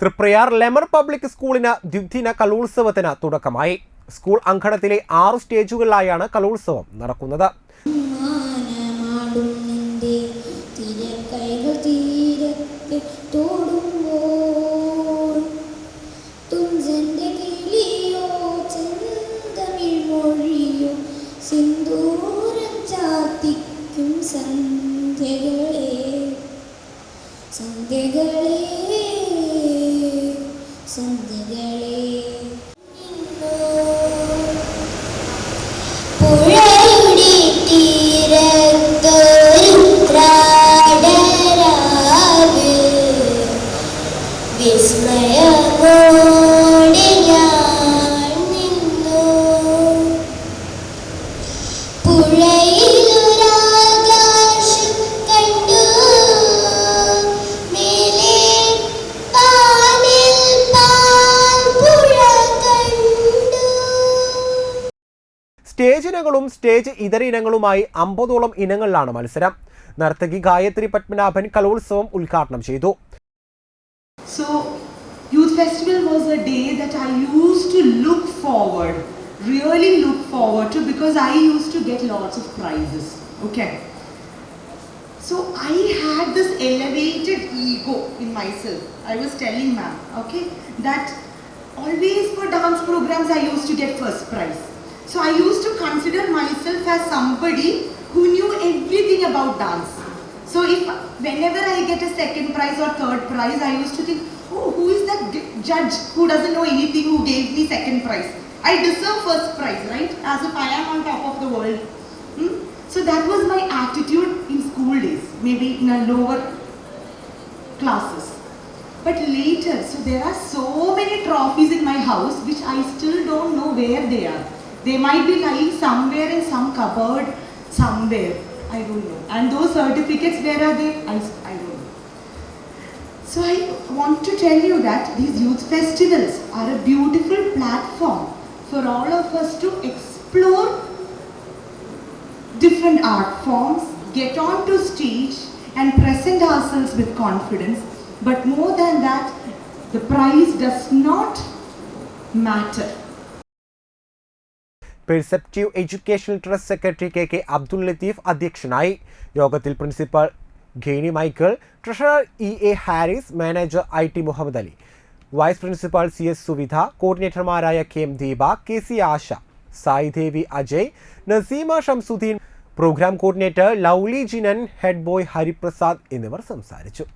Triprayar lemur public സ്കൂളിന് ദ്വിദിന കലോത്സവത്തിന് തുടക്കമായി. സ്കൂൾ അങ്കണത്തിലെ ആറ് സ്റ്റേജുകളിലായാണ് കലോത്സവം നടക്കുന്നത്. സന്ധ്യകളെ. സന്ധ്യകളെ ഇന്നോ പുഴയുടെ തീരത്തൊരു ത്രാടരാവ് സ്റ്റേജ് ഇനങ്ങളും സ്റ്റേജ് ഇതര ഇനങ്ങളുമായി അമ്പതോളം ഇനങ്ങളിലാണ് മത്സരം നർത്തകി ഗായത്രി പത്മനാഭൻ കലോത്സവം ഉദ്ഘാടനം ചെയ്തു So, Youth Festival was a day that I used to look forward, really look forward to because I used to get lots of prizes. Okay. So, I had this elevated ego in myself. I was telling ma'am, okay, that always for dance programs I used to get first prize. So, I used to consider myself as somebody who knew everything about dance. So if whenever I get a second prize or third prize, I used to think, oh, who is that judge who doesn't know anything who gave me second prize? I deserve first prize, right? As if I am on top of the world. Hmm? So that was my attitude in school days, maybe in a lower classes. But later, so there are so many trophies in my house which I still don't know where they are. They might be lying somewhere in some cupboard, somewhere. I don't know. And those certificates, where are they? I, I don't know. So I want to tell you that these youth festivals are a beautiful platform for all of us to explore different art forms, get onto stage and present ourselves with confidence. But more than that, the prize does not matter. Perceptive education trust secretary K K Abdul Latheef അധ്യക്ഷനായി. യോഗത്തിൽ principal Kheni Michael treasurer E A Haris manager I T Muhammad Ali. Vice principal C S Suvidha കോർഡിനേറ്റർമാരായ K M Deepa K C Asha Sai Devi Ajay Naseema Shamsuddin program coordinator Lovely Jinan head boy Hariprasad എന്നിവർ സംസാരിച്ചു.